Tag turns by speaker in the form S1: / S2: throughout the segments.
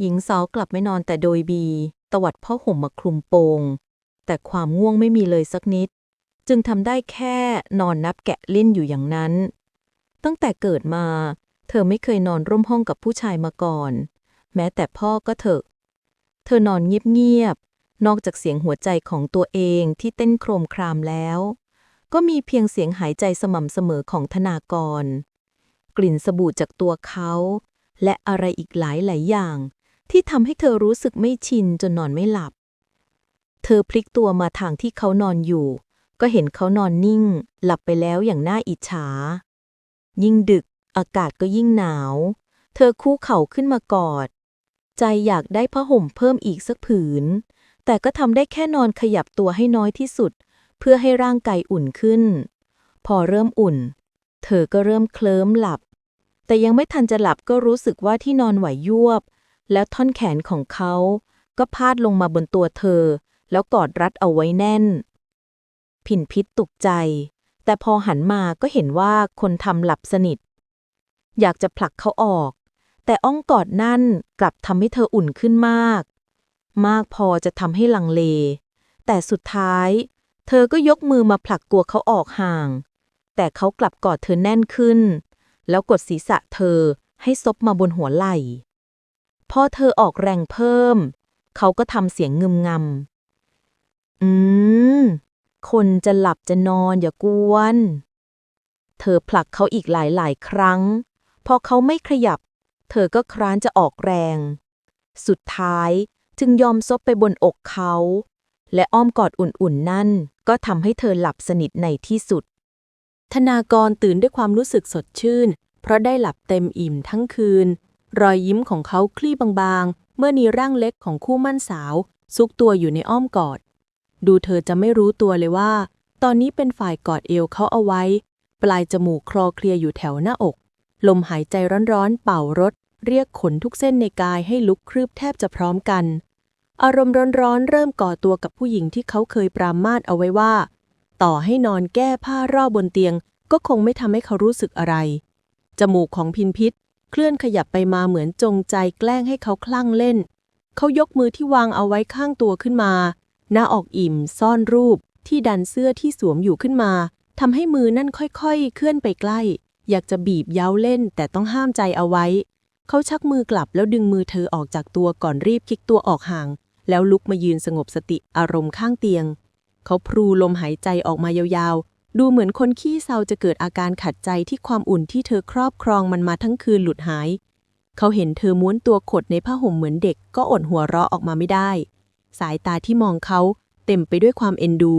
S1: หญิงสาวกลับไม่นอนแต่โดยบี ตวัดผ้าห่มมาคลุมโปง แต่ความง่วงไม่มีเลยสักนิด จึงทำได้แค่นอนนับแกะลิ้นอยู่อย่างนั้น ตั้งแต่เกิดมา เธอไม่เคยนอนร่วมห้องกับผู้ชายมาก่อน แม้แต่พ่อก็เถอะ เธอนอนเงียบๆ นอกจากเสียงหัวใจของตัวเองที่เต้นโครมครามแล้ว ก็มีเพียงเสียงหายใจสม่ำเสมอของธนากร กลิ่นสบู่จากตัวเขาและอะไรอีกหลายหลายอย่าง ที่ทำให้เธอรู้สึกไม่ชินจนนอนไม่หลับ เธอพลิกตัวมาทางที่เขานอนอยู่ ก็เห็นเขานอนนิ่ง หลับไปแล้วอย่างน่าอิจฉา ยิ่งดึก อากาศก็ยิ่งหนาว เธอคู่เข่าขึ้นมากอด ใจอยากได้ผ้าห่มเพิ่มอีกสักผืน แต่ก็ทำได้แค่นอนขยับตัวให้น้อยที่สุด เพื่อให้ร่างกายอุ่นขึ้น พอเริ่มอุ่น เธอก็เริ่มเคลิ้มหลับแต่ยังไม่ทันจะหลับก็รู้สึกว่าที่นอนไหวยวบ แล้วท่อนแขนของเขา ก็พาดลงมาบนตัวเธอ แล้วกอดรัดเอาไว้แน่น ผินพิษตกใจ แต่พอหันมาก็เห็นว่าคนทำหลับสนิท อยากจะผลักเขาออก แต่อ้องกอดนั่นกลับทำให้เธออุ่นขึ้นมาก มากพอจะทำให้ลังเล แต่สุดท้าย เธอก็ยกมือมาผลักตัวเขาออกห่าง แต่เขากลับกอดเธอแน่นขึ้น แล้วกดศีรษะเธอให้ซบมาบนหัวไหล่ พอเธอออกแรงเพิ่ม เขาก็ทำเสียงงึมงำ อืม คนจะหลับจะนอนอย่ากวน เธอผลักเขาอีกหลายๆครั้ง พอเขาไม่ขยับ เธอก็คร้านจะออกแรง สุดท้ายจึงยอมซบไปบนอกเขา และอ้อมกอดอุ่นๆนั่น ก็ทำให้เธอหลับสนิทในที่สุด
S2: ธนากรตื่นด้วยความรู้สึกสดชื่น เพราะได้หลับเต็มอิ่มทั้งคืน รอยยิ้มของเขาคลี่บางๆ เมื่อนีร่างเล็กของคู่มั่นสาว ซุกตัวอยู่ในอ้อมกอด ดูเธอจะไม่รู้ตัวเลยว่า ตอนนี้เป็นฝ่ายกอดเอวเขาเอาไว้ ปลายจมูกคลอเคลียอยู่แถวหน้าอก ลมหายใจร้อนๆ เป่ารถ เรียกขนทุกเส้นในกายให้ลุกครืบแทบจะพร้อมกัน อารมณ์ร้อนๆ เริ่มก่อตัวกับผู้หญิงที่เขาเคยปรามาสเอาไว้ว่า ต่อให้นอนแก้ผ้ารอบบนเตียง ก็คงไม่ทำให้เขารู้สึกอะไร จมูกของพินพิษ เคลื่อนขยับไปมาเหมือนจงใจแกล้งให้เขาคลั่งเล่น เขายกมือที่วางเอาไว้ข้างตัวขึ้นมา หน้าออกอิ่มซ่อนรูปที่ดันเสื้อที่สวมอยู่ขึ้นมาทำให้มือนั่นค่อยๆ เคลื่อนไปใกล้ อยากจะบีบเย้าเล่น แต่ต้องห้ามใจเอาไว้ เขาชักมือกลับแล้วดึงมือเธอออกจากตัวก่อนรีบคลิกตัวออกห่าง แล้วลุกมายืนสงบสติอารมณ์ข้างเตียง เขาพรูลมหายใจออกมายาวๆ ดูเหมือนคนขี้เศร้าจะเกิดอาการขัดใจที่ความอุ่นที่เธอครอบครองมันมาทั้งคืนหลุดหาย เขาเห็นเธอม้วนตัวขดในผ้าห่มเหมือนเด็กก็อดหัวเราะออกมาไม่ได้ สายตาที่มองเขาเต็มไปด้วยความเอ็นดู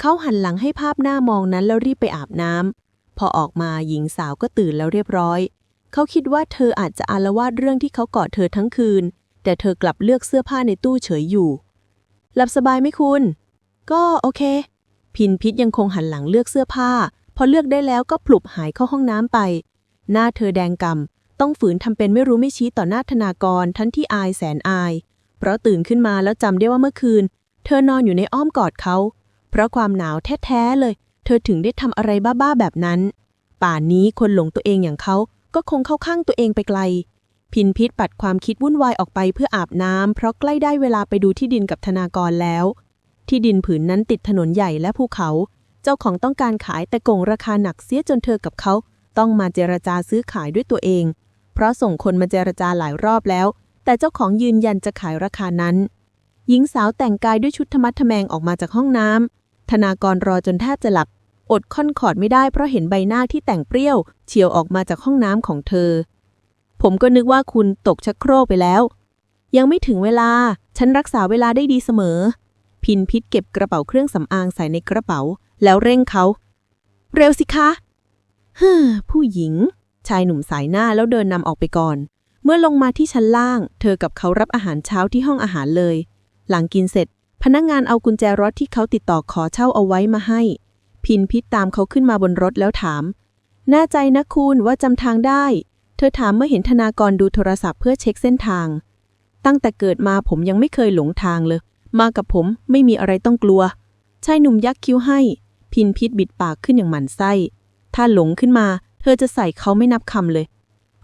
S2: เขาหันหลังให้ภาพหน้ามองนั้นแล้วรีบไปอาบน้ำพอออกมาหญิงสาวก็ตื่นแล้วเรียบร้อย เขาคิดว่าเธออาจจะอาละวาดเรื่องที่เขากอดเธอทั้งคืน แต่เธอกลับเลือกเสื้อผ้าในตู้เฉยอยู่ หลับสบายไหมคุณ ก็โอเค พินพิษยังคงหันหลังเลือกเสื้อผ้า พอเลือกได้แล้วก็ปลุบหายเข้าห้องน้ำไป หน้าเธอแดงกำต้องฝืนทำเป็นไม่รู้ไม่ชี้ต่อหน้าธนากรทั้นที่อายแสนอาย เพราะตื่นขึ้นมาแล้วจำได้ว่าเมื่อคืน เธอนอนอยู่ในอ้อมกอดเขา เพราะความหนาวแท้ๆเลย เธอถึงได้ทำอะไรบ้าๆแบบนั้น ป่านนี้คนหลงตัวเองอย่างเขาก็คงเข้าข้างตัวเองไปไกล พินพิษปัดความคิดวุ่นวายออกไปเพื่ออาบน้ำเพราะใกล้ได้เวลาไปดูที่ดินกับธนากรแล้ว ที่ดินผืนนั้นติดถนนใหญ่และภูเขา เจ้าของต้องการขายแต่โกงราคาหนักเสียจนเธอกับเขา ต้องมาเจรจาซื้อขายด้วยตัวเอง เพราะส่งคนมาเจรจาหลายรอบแล้ว แต่เจ้าของยืนยันจะขายราคานั้น หญิงสาวแต่งกายด้วยชุดธรรมัดทแมงออกมาจากห้องน้ำธนากรรอจนแทบจะหลับอดค่อนขอดไม่ได้เพราะเห็นใบหน้าที่แต่งเปรี้ยวเฉียวออกมาจากห้องน้ำของเธอ ผมก็นึกว่าคุณตกชักโครกไปแล้ว ยังไม่ถึงเวลา ฉันรักษาเวลาได้ดีเสมอ พินพิษเก็บกระเป๋าเครื่องสำอางใส่ในกระเป๋า แล้วเร่งเขา เร็วสิคะฮึผู้หญิง ชายหนุ่มสายหน้าแล้วเดินนำออกไปก่อน เมื่อลงมาที่ชั้นล่าง เธอกับเขารับอาหารเช้าที่ห้องอาหารเลย หลังกินเสร็จ พนักงงานเอากุญแจรถที่เขาติดต่อขอเช่าเอาไว้มาให้ พินพิษตามเขาขึ้นมาบนรถแล้วถาม แน่ใจนะคุณว่าจำทางได้ เธอถามเมื่อเห็นธนากรดูโทรศัพท์เพื่อเช็คเส้นทาง ตั้งแต่เกิดมาผมยังไม่เคยหลงทางเลย มากับผมไม่มีอะไรต้องกลัว ชายหนุ่มยักคิ้วให้ พินพิษบิดปากขึ้นอย่างหมันไส้ ถ้าหลงขึ้นมา เธอจะใส่เขาไม่นับคำเลย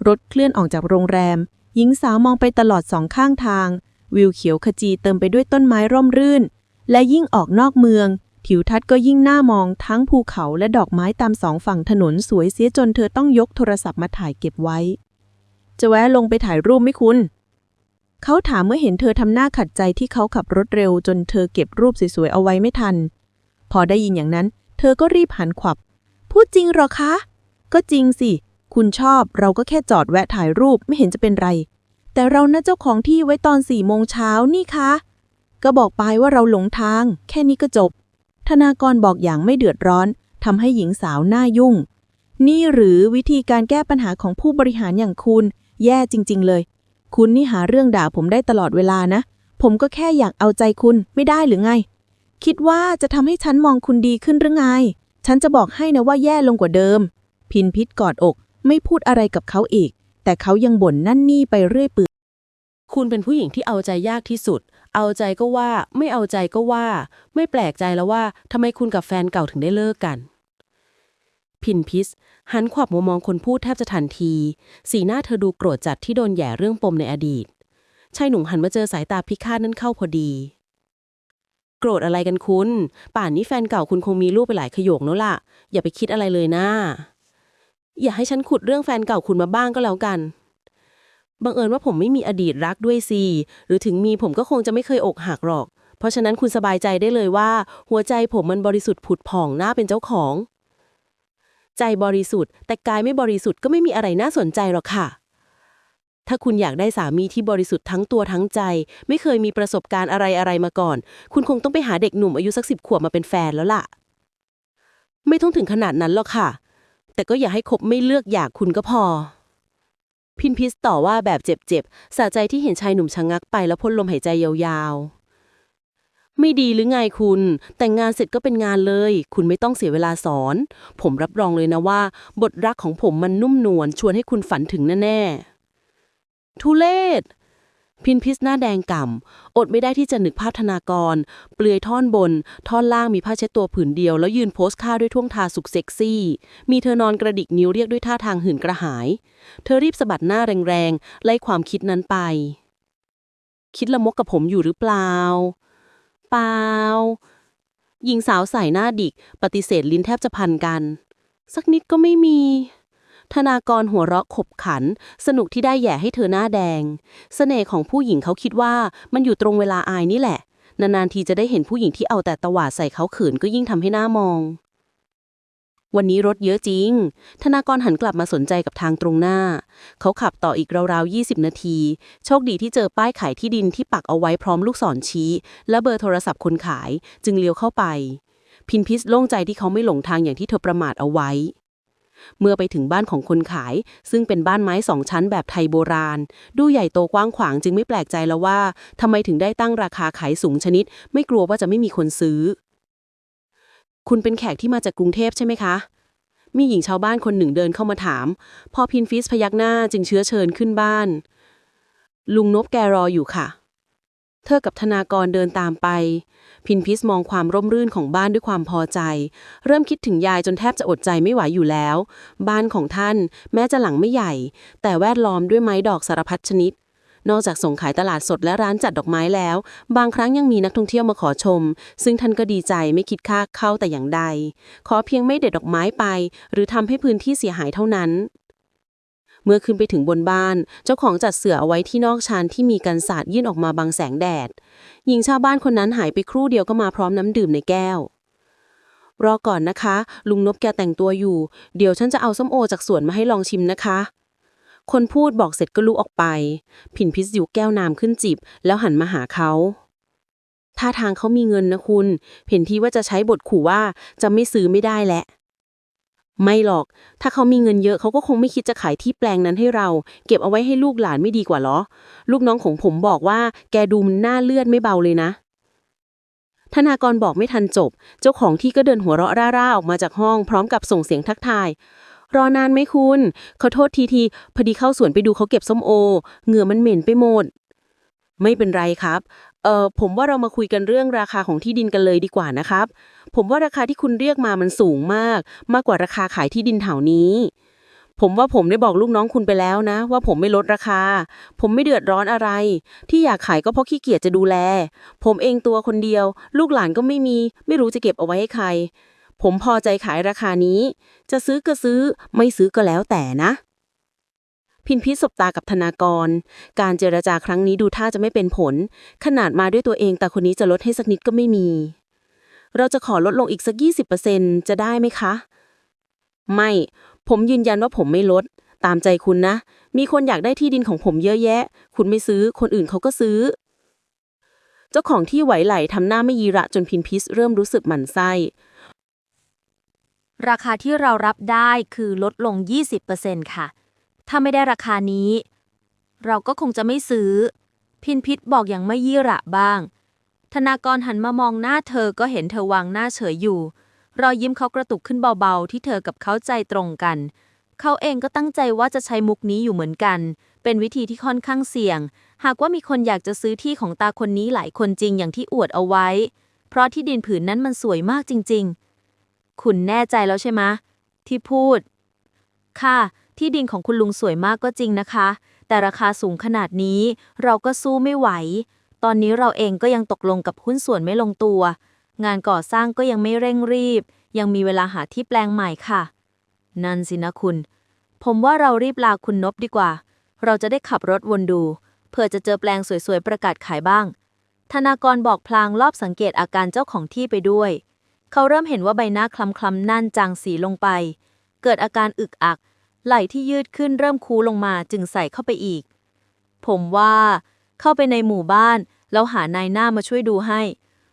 S2: รถเคลื่อนออกจากโรงแรม หญิงสาวมองไปตลอดสองข้างทาง วิวเขียวขจีเติมไปด้วยต้นไม้ร่มรื่น และยิ่งออกนอกเมืองทิวทัศน์ก็ยิ่งน่ามองทั้งภูเขาและดอกไม้ตามสองฝั่งถนนสวยเสียจนเธอต้องยกโทรศัพท์มาถ่ายเก็บไว้ จะแวะลงไปถ่ายรูปไหมคุณ เขาถามเมื่อเห็นเธอทำหน้าขัดใจที่เขาขับรถเร็วจนเธอเก็บรูปสวยๆเอาไว้ไม่ทัน พอได้ยินอย่างนั้น เธอก็รีบหันขวับ พูดจริงหรอคะ ก็จริงสิ คุณชอบเราก็แค่จอดแวะถ่ายรูปไม่เห็นจะเป็นไร แต่เรานะเจ้าของที่ไว้ตอนสี่โมงเช้านี่คะ ก็บอกไปว่าเราหลงทาง แค่นี้ก็จบ ธนากรบอกอย่างไม่เดือดร้อนทำให้หญิงสาวหน้ายุ่ง นี่หรือวิธีการแก้ปัญหาของผู้บริหารอย่างคุณ แย่จริง ๆ เลย คุณนี่หาเรื่องด่าผมได้ตลอดเวลานะ ผมก็แค่อยากเอาใจคุณไม่ได้หรือไง คิดว่าจะทำให้ฉันมองคุณดีขึ้นหรือไง ฉันจะบอกให้นะว่าแย่ลงกว่าเดิม พินพิษกอดอก ไม่พูดอะไรกับเขาอีก แต่เขายังบ่นนั่นนี่ไปเรื่อยเปื่อย
S3: คุณเป็นผู้หญิงที่เอาใจยากที่สุด เอาใจก็ว่า ไม่เอาใจก็ว่า ไม่แปลกใจแล้วว่าทำไมคุณกับแฟนเก่าถึงได้เลิกกัน พินพิส หันขวับมามองคนพูดแทบจะทันที สีหน้าเธอดูโกรธจัดที่โดนแย่เรื่องปมในอดีตชายหนุ่มหันมาเจอสายตาพิฆาตนั้นเข้าพอดี โกรธอะไรกันคุณ ป่านนี้แฟนเก่าคุณคงมีลูกไปหลายขโยงแล้วล่ะ อย่าไปคิดอะไรเลยนะอย่าให้ฉันขุดเรื่องแฟนเก่าคุณมาบ้างก็แล้วกันบังเอิญว่าผมไม่มีอดีตรักด้วยสิหรือถึงมีผมก็คงจะไม่เคยอกหักหรอก เพราะฉะนั้นคุณสบายใจได้เลยว่า หัวใจผมมันบริสุทธิ์ผุดผ่องน่าเป็นเจ้าของ ใจบริสุทธิ์ แต่กายไม่บริสุทธิ์ก็ไม่มีอะไรน่าสนใจหรอกค่ะ ถ้าคุณอยากได้สามีที่บริสุทธิ์ทั้งตัวทั้งใจ ไม่เคยมีประสบการณ์อะไรอะไรมาก่อน คุณคงต้องไปหาเด็กหนุ่มอายุสักสิบขวบมาเป็นแฟนแล้วล่ะ ไม่ต้องถึงขนาดนั้นหรอกค่ะ แต่ก็อย่าให้คบไม่เลือกอยากคุณก็พอ พินพิสต่อว่าแบบเจ็บๆสะใจที่เห็นชายหนุ่มชะงักไปแล้วพ่นลมหายใจยาวๆ ไม่ดีหรือไงคุณ แต่งงานเสร็จก็เป็นงานเลย คุณไม่ต้องเสียเวลาสอน ผมรับรองเลยนะว่า บทรักของผมมันนุ่มนวลชวนให้คุณฝันถึงแน่ๆทุเลศพินพิสหน้าแดงก่ำ อดไม่ได้ที่จะนึกภาพธนากร เปลือยท่อนบน ท่อนล่างมีผ้าเช็ดตัวผืนเดียว แล้วยืนโพสท่าด้วยท่วงทาสุกเซ็กซี่ มีเธอนอนกระดิกนิ้วเรียกด้วยท่าทางหื่นกระหาย เธอรีบสะบัดหน้าแรงๆ ไล่ความคิดนั้นไป คิดละมกกับผมอยู่หรือเปล่า เปล่า หญิงสาวใส่หน้าดิก ปฏิเสธลิ้นแทบจะพันกัน สักนิดก็ไม่มี ธนากรหัวเราะขบขัน สนุกที่ได้แย่ให้เธอหน้าแดงเสน่ห์ของผู้หญิงเขาคิดว่ามันอยู่ตรงเวลาอายนี่แหละ นานๆทีจะได้เห็นผู้หญิงที่เอาแต่ตวาดใส่เขาขืนก็ยิ่งทำให้หน้ามอง วันนี้รถเยอะจริง ธนากรหันกลับมาสนใจกับทางตรงหน้า เขาขับต่ออีกราวๆ 20 นาที โชคดีที่เจอป้ายขายที่ดินที่ปักเอาไว้พร้อมลูกศรชี้ และเบอร์โทรศัพท์คนขาย จึงเลี้ยวเข้าไป พินพิสโล่งใจที่เขาไม่หลงทางอย่างที่เธอประมาทเอาไว้ เมื่อไปถึงบ้านของคนขาย ซึ่งเป็นบ้านไม้สองชั้นแบบไทยโบราณ ดูใหญ่โตกว้างขวางจึงไม่แปลกใจแล้วว่าทำไมถึงได้ตั้งราคาขายสูงชนิด ไม่กลัวว่าจะไม่มีคนซื้อ คุณเป็นแขกที่มาจากกรุงเทพใช่ไหมคะ มีหญิงชาวบ้านคนหนึ่งเดินเข้ามาถาม พอพินฟิสพยักหน้าจึงเชื้อเชิญขึ้นบ้าน ลุงนบแกรออยู่ค่ะ เธอกับธนากรเดินตามไป พินพิสมองความร่มรื่นของบ้านด้วยความพอใจ เริ่มคิดถึงยายจนแทบจะอดใจไม่ไหวอยู่แล้ว บ้านของท่านแม้จะหลังไม่ใหญ่ แต่แวดล้อมด้วยไม้ดอกสารพัดชนิด นอกจากส่งขายตลาดสดและร้านจัดดอกไม้แล้ว บางครั้งยังมีนักท่องเที่ยวมาขอชม ซึ่งท่านก็ดีใจไม่คิดค่าเข้าแต่อย่างใด ขอเพียงไม่เด็ดดอกไม้ไป หรือทำให้พื้นที่เสียหายเท่านั้นเมื่อขึ้นไปถึงบนบ้าน เจ้าของจัดเสือเอาไว้ที่นอกชานที่มีกันศาสตร์ยื่นออกมาบังแสงแดด หญิงชาวบ้านคนนั้นหายไปครู่เดียวก็มาพร้อมน้ำดื่มในแก้ว รอก่อนนะคะ ลุงนบแกแต่งตัวอยู่ เดี๋ยวฉันจะเอาส้มโอจากสวนมาให้ลองชิมนะคะ คนพูดบอกเสร็จก็ลุกออกไป ผินพิษอยู่แก้วน้ำขึ้นจิบ แล้วหันมาหาเขาท่าทางเขามีเงินนะคุณ เห็นที่ว่าจะใช้บทขู่ว่าจะไม่ซื้อไม่ได้แหละ ไม่หรอก ถ้าเขามีเงินเยอะเขาก็คงไม่คิดจะขายที่แปลงนั้นให้เรา เก็บเอาไว้ให้ลูกหลานไม่ดีกว่าเหรอ ลูกน้องของผมบอกว่า แกดูมันหน้าเลือดไม่เบาเลยนะ ธนากรบอกไม่ทันจบ เจ้าของที่ก็เดินหัวเราะร่าๆออกมาจากห้อง พร้อมกับส่งเสียงทักทาย รอนานไหมคุณขอโทษทีทีพอดีเข้าสวนไปดูเขาเก็บส้มโอ เหงื่อมันเหม็นไปหมด ไม่เป็นไรครับ เอ่อผมว่าเรามาคุยกันเรื่องราคาของที่ดินกันเลยดีกว่านะครับ ผมว่าราคาที่คุณเรียกมามันสูงมาก มากกว่าราคาขายที่ดินแถวนี้ ผมว่าผมได้บอกลูกน้องคุณไปแล้วนะ ว่าผมไม่ลดราคา ผมไม่เดือดร้อนอะไร ที่อยากขายก็เพราะขี้เกียจจะดูแล ผมเองตัวคนเดียว ลูกหลานก็ไม่มี ไม่รู้จะเก็บเอาไว้ให้ใคร ผมพอใจขายราคานี้ จะซื้อก็ซื้อ ไม่ซื้อก็แล้วแต่นะ พินพิษสบตากับธนากร การเจรจาครั้งนี้ดูท่าจะไม่เป็นผล ขนาดมาด้วยตัวเองแต่คนนี้จะลดให้สักนิดก็ไม่มี เราจะขอลดลงอีกสัก 20%จะได้ไหมคะ ไม่ ผมยืนยันว่าผมไม่ลด ตามใจคุณนะ มีคนอยากได้ที่ดินของผมเยอะแยะ คุณไม่ซื้อ คนอื่นเขาก็ซื้อเจ้าของที่ไหวไหลทำหน้าไม่ยีระจนพินพิสเริ่มรู้สึกหมั่นไส้
S4: ราคาที่เรารับได้คือลดลง 20%ค่ะ ถ้าไม่ได้ราคานี้ เราก็คงจะไม่ซื้อ พินพิษบอกอย่างไม่ยี่ระบ้าง ธนากรหันมามองหน้าเธอก็เห็นเธอวางหน้าเฉยอยู่ รอยยิ้มเขากระตุกขึ้นเบาๆ ที่เธอกับเขาใจตรงกัน เขาเองก็ตั้งใจว่าจะใช้มุกนี้อยู่เหมือนกัน เป็นวิธีที่ค่อนข้างเสี่ยง หากว่ามีคนอยากจะซื้อที่ของตาคนนี้หลายคนจริงอย่างที่อวดเอาไว้ เพราะที่ดินผืนนั้นมันสวยมากจริง ๆ คุณแน่ใจแล้วใช่ไหมที่พูด ค่ะ ที่ดินของคุณลุงสวยมากก็จริงนะคะ แต่ราคาสูงขนาดนี้เราก็สู้ไม่ไหว ตอนนี้เราเองก็ยังตกลงกับหุ้นส่วนไม่ลงตัว งานก่อสร้างก็ยังไม่เร่งรีบ ยังมีเวลาหาที่แปลงใหม่ค่ะ นั่นสินะคุณ ผมว่าเรารีบลาคุณนบดีกว่า เราจะได้ขับรถวนดู เพื่อจะเจอแปลงสวยๆประกาศขายบ้าง ธนากรบอกพลางรอบสังเกตอาการเจ้าของที่ไปด้วย เขาเริ่มเห็นว่าใบหน้าคล้ำๆนั่นจางสีลงไป เกิดอาการอึกอัก ไหล่ที่ยืดขึ้นเริ่มคูลงมาจึงใส่เข้าไปอีก ผมว่า เข้าไปในหมู่บ้าน แล้วหานายหน้ามาช่วยดูให้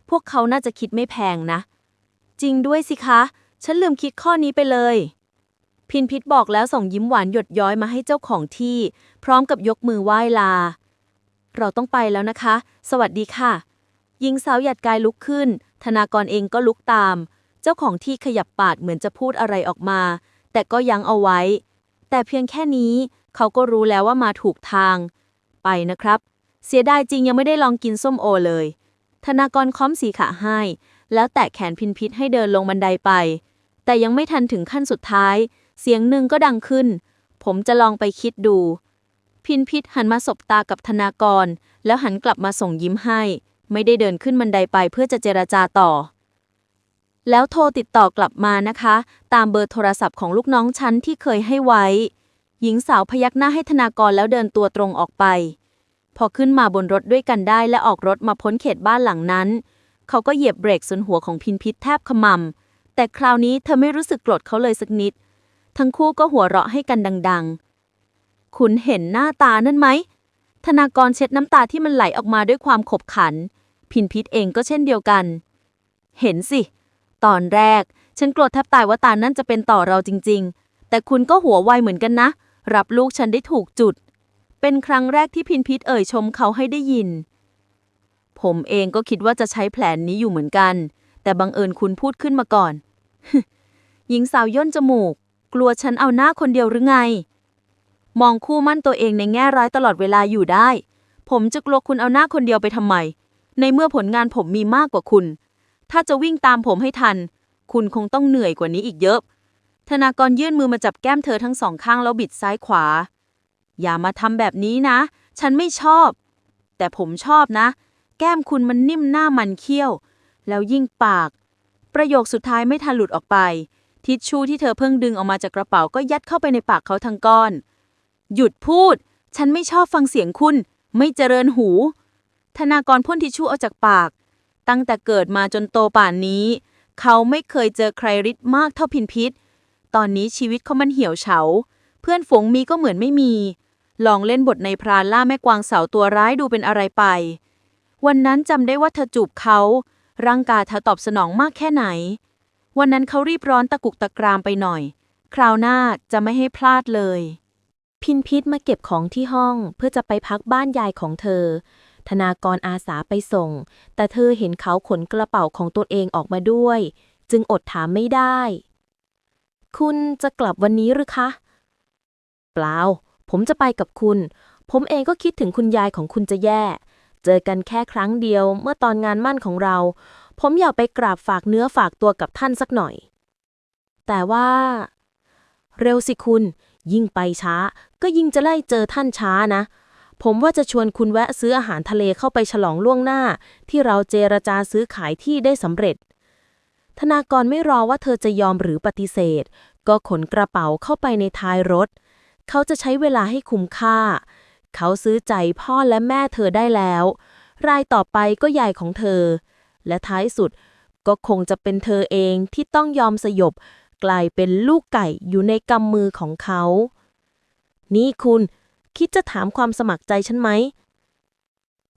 S4: พวกเขาน่าจะคิดไม่แพงนะ จริงด้วยสิคะ ฉันลืมคิดข้อนี้ไปเลย พินพิษบอกแล้วส่งยิ้มหวานหยดย้อยมาให้เจ้าของที่ พร้อมกับยกมือไหว้ลา เราต้องไปแล้วนะคะ สวัสดีค่ะ หญิงสาวหยัดกายลุกขึ้น ธนากรเองก็ลุกตาม เจ้าของที่ขยับปากเหมือนจะพูดอะไรออกมา แต่ก็ยั้งเอาไว้ แต่เพียงแค่นี้เขาก็รู้แล้วว่ามาถูกทาง ไปนะครับ เสียดายจริงยังไม่ได้ลองกินส้มโอเลย ธนากรค้อมสีขาให้ แล้วแตะแขนพินพิษให้เดินลงบันไดไป แต่ยังไม่ทันถึงขั้นสุดท้าย เสียงหนึ่งก็ดังขึ้น ผมจะลองไปคิดดู พินพิษหันมาสบตากับธนากร แล้วหันกลับมาส่งยิ้มให้ ไม่ได้เดินขึ้นบันไดไปเพื่อจะเจรจาต่อ แล้วโทรติดต่อกลับมานะคะ ตามเบอร์โทรศัพท์ของลูกน้องฉันที่เคยให้ไว้ หญิงสาวพยักหน้าให้ธนากรแล้วเดินตัวตรงออกไป พอขึ้นมาบนรถด้วยกันได้และออกรถมาพ้นเขตบ้านหลังนั้น เขาก็เหยียบเบรกส่วนหัวของพินพิษแทบขมำแต่คราวนี้เธอไม่รู้สึกโกรธเขาเลยสักนิด ทั้งคู่ก็หัวเราะให้กันดัง ๆ คุณเห็นหน้าตานั่นไหมธนากรเช็ดน้ำตาที่มันไหลออกมาด้วยความขบขัน พินพิษเองก็เช่นเดียวกัน เห็นสิ ตอนแรก ฉันกลัวแทบตายว่าตานั่นจะเป็นต่อเราจริง ๆ แต่คุณก็หัวไวเหมือนกันนะ รับลูกฉันได้ถูกจุด เป็นครั้งแรกที่พินพิษเอ่ยชมเขาให้ได้ยิน ผมเองก็คิดว่าจะใช้แผนนี้อยู่เหมือนกัน แต่บังเอิญคุณพูดขึ้นมาก่อน หญิงสาวย่นจมูก กลัวฉันเอาหน้าคนเดียวหรือไง มองคู่มั่นตัวเองในแง่ร้ายตลอดเวลาอยู่ได้ผมจะกลัวคุณเอาหน้าคนเดียวไปทำไม ในเมื่อผลงานผมมีมากกว่าคุณ ถ้าจะวิ่งตามผมให้ทัน คุณคงต้องเหนื่อยกว่านี้อีกเยอะ ธนากรยื่นมือมาจับแก้มเธอทั้งสองข้างแล้วบิดซ้ายขวา อย่ามาทำแบบนี้นะ ฉันไม่ชอบ แต่ผมชอบนะ แก้มคุณมันนิ่มหน้ามันเคี้ยว แล้วยิ่งปาก ประโยคสุดท้ายไม่ทันหลุดออกไป ทิชชู่ที่เธอเพิ่งดึงออกมาจากกระเป๋าก็ยัดเข้าไปในปากเขาทั้งก้อน หยุดพูด ฉันไม่ชอบฟังเสียงคุณ ไม่เจริญหู ธนากรพ่นทิชชู่ออกจากปาก ตั้งแต่เกิดมาจนโตป่านนี้ เขาไม่เคยเจอใครริดมากเท่าพินพิษ ตอนนี้ชีวิตเขามันเหี่ยวเฉา เพื่อนฝูงมีก็เหมือนไม่มี ลองเล่นบทในพรานล่าแม่กวางสาวตัวร้ายดูเป็นอะไรไป วันนั้นจำได้ว่าเธอจูบเขา ร่างกายเธอตอบสนองมากแค่ไหน วันนั้นเขารีบร้อนตะกุกตะกรามไปหน่อย คราวหน้าจะไม่ให้พลาดเลยพินพิษมาเก็บของที่ห้องเพื่อจะไปพักบ้านยายของเธอ ธนากรอาสาไปส่ง แต่เธอเห็นเขาขนกระเป๋าของตัวเองออกมาด้วย จึงอดถามไม่ได้ คุณจะกลับวันนี้หรือคะ เปล่า ผมจะไปกับคุณ ผมเองก็คิดถึงคุณยายของคุณจะแย่ เจอกันแค่ครั้งเดียวเมื่อตอนงานมั่นของเรา ผมอยากไปกราบฝากเนื้อฝากตัวกับท่านสักหน่อย แต่ว่า เร็วสิคุณ
S3: ยิ่งไปช้า ก็ยิ่งจะไล่เจอท่านช้านะ ผมว่าจะชวนคุณแวะซื้ออาหารทะเลเข้าไปฉลองล่วงหน้า ที่เราเจรจาซื้อขายที่ได้สำเร็จ ธนากรไม่รอว่าเธอจะยอมหรือปฏิเสธ ก็ขนกระเป๋าเข้าไปในท้ายรถ เขาจะใช้เวลาให้คุ้มค่า เขาซื้อใจพ่อและแม่เธอได้แล้ว รายต่อไปก็ยายของเธอ และท้ายสุดก็คงจะเป็นเธอเองที่ต้องยอมสยบ กลายเป็นลูกไก่อยู่ในกำมือของเขา นี่คุณ คิดจะถามความสมัครใจฉันไหม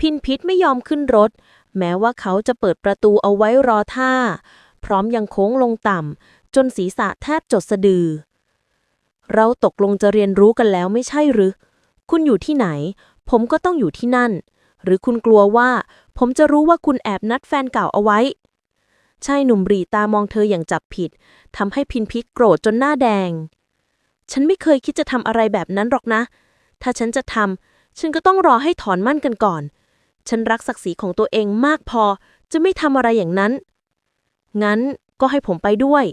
S3: พินพิษไม่ยอมขึ้นรถ แม้ว่าเขาจะเปิดประตูเอาไว้รอท่า พร้อมยังโค้งลงต่ำ จนศีรษะแทบจดสะดือ เราตกลงจะเรียนรู้กันแล้วไม่ใช่หรือ คุณอยู่ที่ไหน ผมก็ต้องอยู่ที่นั่น หรือคุณกลัวว่า ผมจะรู้ว่าคุณแอบนัดแฟนเก่าเอาไว้ชายหนุ่มบรีตามองเธออย่างจับผิดทำให้พินพิษโกรธจนหน้าแดง ฉันไม่เคยคิดจะทำอะไรแบบนั้นหรอกนะ ถ้าฉันจะทำฉันก็ต้องรอให้ถอนมั่นกันก่อน ฉันรักศักดิ์ศรีของตัวเองมากพอจะไม่ทำอะไรอย่างนั้น งั้นก็ให้ผมไปด้วย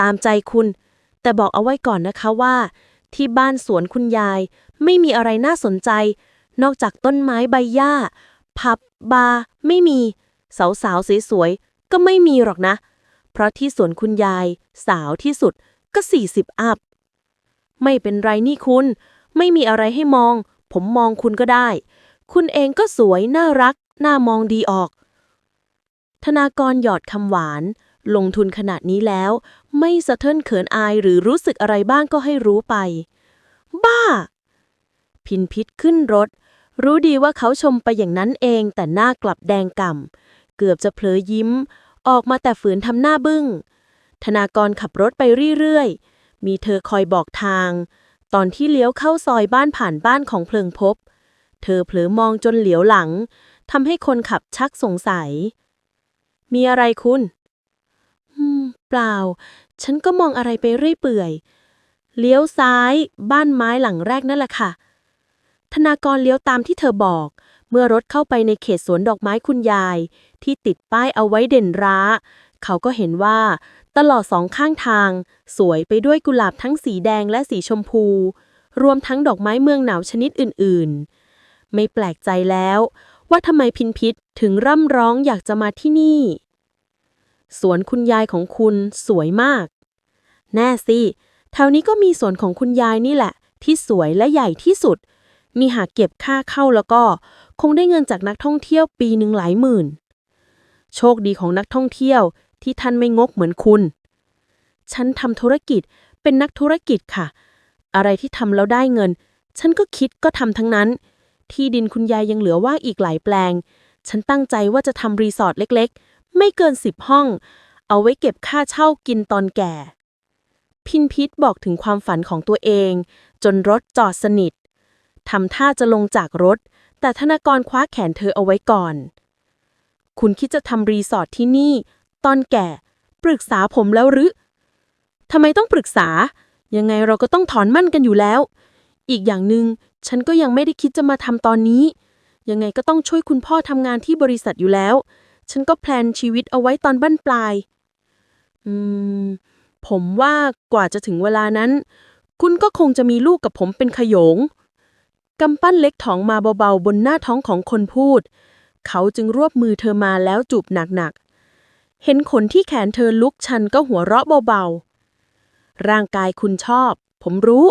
S3: ตามใจคุณ แต่บอกเอาไว้ก่อนนะคะว่า ที่บ้านสวนคุณยายไม่มีอะไรน่าสนใจ นอกจากต้นไม้ใบหญ้า ผับบาร์ไม่มี สาวๆสวยๆก็ไม่มีหรอกนะ เพราะที่สวนคุณยาย สาวที่สุดก็ 40 อัพ ไม่เป็นไรนี่คุณ ไม่มีอะไรให้มอง ผมมองคุณก็ได้ คุณเองก็สวยน่ารัก น่ามองดีออก ธนากรหยอดคำหวาน ลงทุนขนาดนี้แล้ว ไม่สะเทินเขินอายหรือรู้สึกอะไรบ้างก็ให้รู้ไป บ้า พินพิษขึ้นรถ รู้ดีว่าเขาชมไปอย่างนั้นเองแต่หน้ากลับแดงก่ำเกือบจะเผลอยิ้ม ออกมาแต่ฝืนทำหน้าบึ้งธนากรขับรถไปเรื่อยๆ มีเธอคอยบอกทาง ตอนที่เลี้ยวเข้าซอยบ้านผ่านบ้านของเพลิงพบ เธอเผลอมองจนเหลียวหลังทำให้คนขับชักสงสัย มีอะไรคุณอืมเปล่า ฉันก็มองอะไรไปเรื่อยเปื่อย เลี้ยวซ้าย บ้านไม้หลังแรกนั่นแหละค่ะ ธนากรเลี้ยวตามที่เธอบอก เมื่อรถเข้าไปในเขตสวนดอกไม้คุณยาย ที่ติดป้ายเอาไว้เด่นร้า เขาก็เห็นว่า ตลอดสองข้างทาง สวยไปด้วยกุหลาบทั้งสีแดงและสีชมพู รวมทั้งดอกไม้เมืองหนาวชนิดอื่นๆ ไม่แปลกใจแล้ว ว่าทำไมพินพิษถึงร่ำร้องอยากจะมาที่นี่ สวนคุณยายของคุณสวยมาก แน่สิแถวนี้ก็มีสวนของคุณยายนี่แหละ ที่สวยและใหญ่ที่สุดมีหากเก็บค่าเข้าแล้วก็ คงได้เงินจากนักท่องเที่ยวปีหนึ่งหลายหมื่น โชคดีของนักท่องเที่ยว ที่ท่านไม่งกเหมือนคุณ ฉันทำธุรกิจเป็นนักธุรกิจค่ะ อะไรที่ทำแล้วได้เงิน ฉันก็คิดก็ทำทั้งนั้น ที่ดินคุณยายยังเหลือว่างอีกหลายแปลง ฉันตั้งใจว่าจะทำรีสอร์ทเล็กๆ ไม่เกินสิบห้อง เอาไว้เก็บค่าเช่ากินตอนแก่ พินพิษบอกถึงความฝันของตัวเอง จนรถจอดสนิททำท่าจะลงจากรถ แต่ธนากรคว้าแขนเธอเอาไว้ก่อน คุณคิดจะทำรีสอร์ทที่นี่ ตอนแก่ ปรึกษาผมแล้วหรือทำไมต้องปรึกษา ยังไงเราก็ต้องถอนมั่นกันอยู่แล้ว อีกอย่างหนึง่งฉันก็ยังไม่ได้คิดจะมาทำตอนนี้ ยังไงก็ต้องช่วยคุณพ่อทำงานที่บริษัทอยู่แล้ว ฉันก็แพลนชีวิตเอาไว้ตอนบั้นปลาย อืม ผมว่ากว่าจะถึงเวลานั้น คุณก็คงจะมีลูกกับผมเป็นขยงกำปั้นเล็กถองมาเบาๆบนหน้าท้องของคนพูด เขาจึงรวบมือเธอมาแล้วจูบหนักๆ เห็นขนที่แขนเธอลุกชันก็หัวเราะเบาๆ ร่างกายคุณชอบ ผมรู้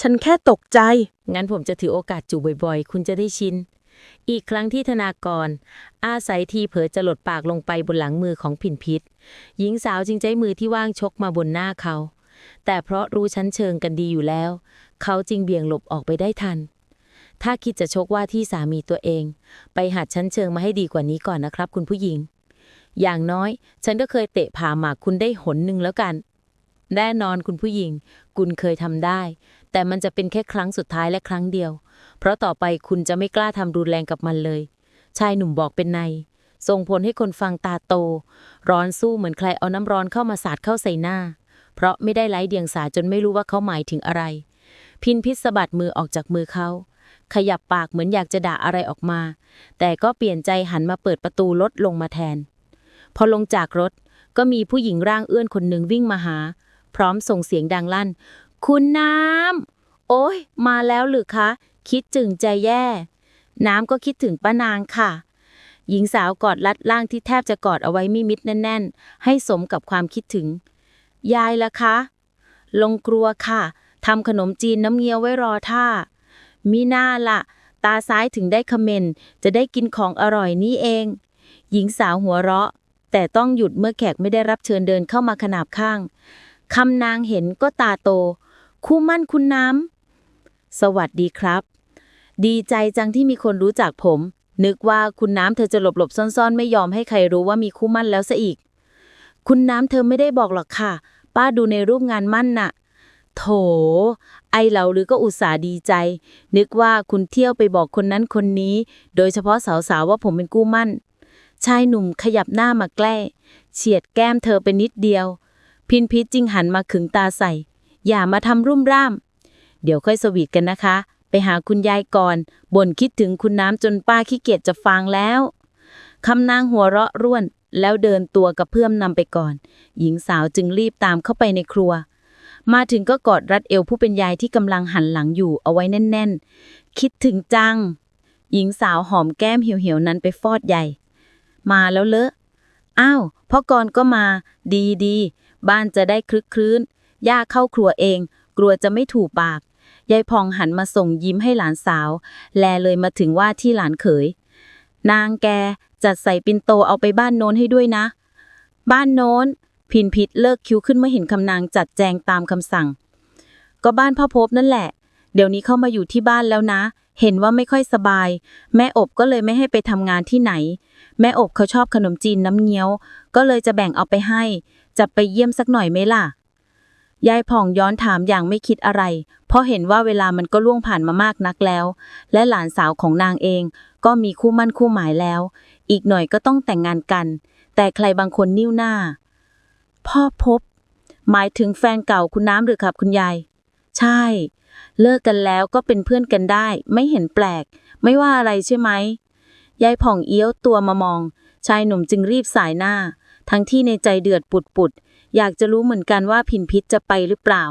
S3: ฉันแค่ตกใจ
S5: งั้นผมจะถือโอกาสจูบบ่อยๆ คุณจะได้ชิน อีกครั้งที่ธนากร อาศัยทีเผลอจะหลดปากลงไปบนหลังมือของผินพิษ หญิงสาวจึงใช้มือที่ว่างชกมาบนหน้าเขา แต่เพราะรู้ชั้นเชิงกันดีอยู่แล้ว เขาจึงเบี่ยงหลบออกไปได้ทัน ถ้าคิดจะชกว่าที่สามีตัวเอง ไปหัดชั้นเชิงมาให้ดีกว่านี้ก่อนนะครับ คุณผู้หญิง อย่างน้อย ฉันก็เคยเตะผ่าหมากคุณได้หนหนึ่งแล้วกัน แน่นอนคุณผู้หญิง คุณเคยทำได้ แต่มันจะเป็นแค่ครั้งสุดท้ายและครั้งเดียว เพราะต่อไปคุณจะไม่กล้าทำรุนแรงกับมันเลย ชายหนุ่มบอกเป็นในส่งผลให้คนฟังตาโต ร้อนสู้เหมือนใครเอาน้ำร้อนเข้ามาสาดเข้าใส่หน้า เพราะไม่ได้ไร้เดียงสาจนไม่รู้ว่าเขาหมายถึงอะไร พินพิษสะบัดมือออกจากมือเขาขยับปากเหมือนอยากจะด่าอะไรออกมา แต่ก็เปลี่ยนใจหันมาเปิดประตูรถลงมาแทน พอลงจากรถก็มีผู้หญิงร่างเอื้อนคนหนึ่งวิ่งมาหา พร้อมส่งเสียงดังลั่น คุณน้ำ โอ้ยมาแล้วหรือคะ คิดถึงใจแย่ น้ำก็คิดถึงป้านางค่ะ หญิงสาวกอดรัดร่างที่แทบจะกอดเอาไว้มิมิดแน่น ๆ ให้สมกับความคิดถึง ยายล่ะคะ ลงครัวค่ะทำขนมจีนน้ำเงี้ยวไว้รอท่า มีหน้าละ ตาซ้ายถึงได้คอมเมนต์จะได้กินของอร่อยนี่เอง หญิงสาวหัวเราะ แต่ต้องหยุดเมื่อแขกไม่ได้รับเชิญเดินเข้ามาขนาบข้างคำนางเห็นก็ตาโต คู่มั่นคุณน้ำ สวัสดีครับ ดีใจจังที่มีคนรู้จักผม นึกว่าคุณน้ำเธอจะหลบหลบซ่อนๆ ไม่ยอมให้ใครรู้ว่ามีคู่มั่นแล้วซะอีก คุณน้ำเธอไม่ได้บอกหรอกค่ะ ป้าดูในรูปงานมั่นน่ะ โถ ไอเราหรือก็อุตส่าห์ดีใจ นึกว่าคุณเที่ยวไปบอกคนนั้นคนนี้ โดยเฉพาะสาวๆว่าผมเป็นกู้มั่น ชายหนุ่มขยับหน้ามาแกล้เฉียดแก้มเธอไปนิดเดียว พินพิษจึงหันมาขึงตาใส่ อย่ามาทำรุ่มร่าม เดี๋ยวค่อยสวีทกันนะคะ ไปหาคุณยายก่อนบ่นคิดถึงคุณน้ำจนป้าขี้เกียจจะฟังแล้วคำนางหัวเราะร่วนแล้วเดินตัวกระเพื่อมนำไปก่อน หญิงสาวจึงรีบตามเข้าไปในครัว มาถึงก็กอดรัดเอวผู้เป็นยายที่กำลังหันหลังอยู่เอาไว้แน่น ๆ คิดถึงจัง หญิงสาวหอมแก้มเหี่ยวๆนั้นไปฟอดใหญ่ มาแล้วเลอะอ้าวพ่อกรก็มา ดีดีบ้านจะได้คลึกคลื้นย่าเข้าครัวเอง กลัวจะไม่ถูกปาก ยายพองหันมาส่งยิ้มให้หลานสาว แลเลยมาถึงว่าที่หลานเขย นางแกจัดใส่ปินโตเอาไปบ้านโน้นให้ด้วยนะ บ้านโน้น พินพิษเลิกคิ้วขึ้นเมื่อเห็นคำนางจัดแจงตามคำสั่ง ก็บ้านพ่อพบนั่นแหละ เดี๋ยวนี้เข้ามาอยู่ที่บ้านแล้วนะ เห็นว่าไม่ค่อยสบาย แม่อบก็เลยไม่ให้ไปทำงานที่ไหน แม่อบเขาชอบขนมจีนน้ำเงี้ยว ก็เลยจะแบ่งเอาไปให้ จะไปเยี่ยมสักหน่อยไหมล่ะ ยายผ่องย้อนถามอย่างไม่คิดอะไร เพราะเห็นว่าเวลามันก็ล่วงผ่านมามากนักแล้ว และหลานสาวของนางเอง ก็มีคู่มั่นคู่หมายแล้ว อีกหน่อยก็ต้องแต่งงานกัน แต่ใครบางคนนิ้วหน้า พ่อพบ หมายถึงแฟนเก่าคุณน้ำหรือครับคุณยาย ใช่ เลิกกันแล้วก็เป็นเพื่อนกันได้ ไม่เห็นแปลก ไม่ว่าอะไรใช่ไหมยายผ่องเอี้ยวตัวมามอง ชายหนุ่มจึงรีบสายหน้า ทั้งที่ในใจเดือดปุดปุดๆอยากจะรู้เหมือนกันว่าพินพิษจะไปหรือเปล่า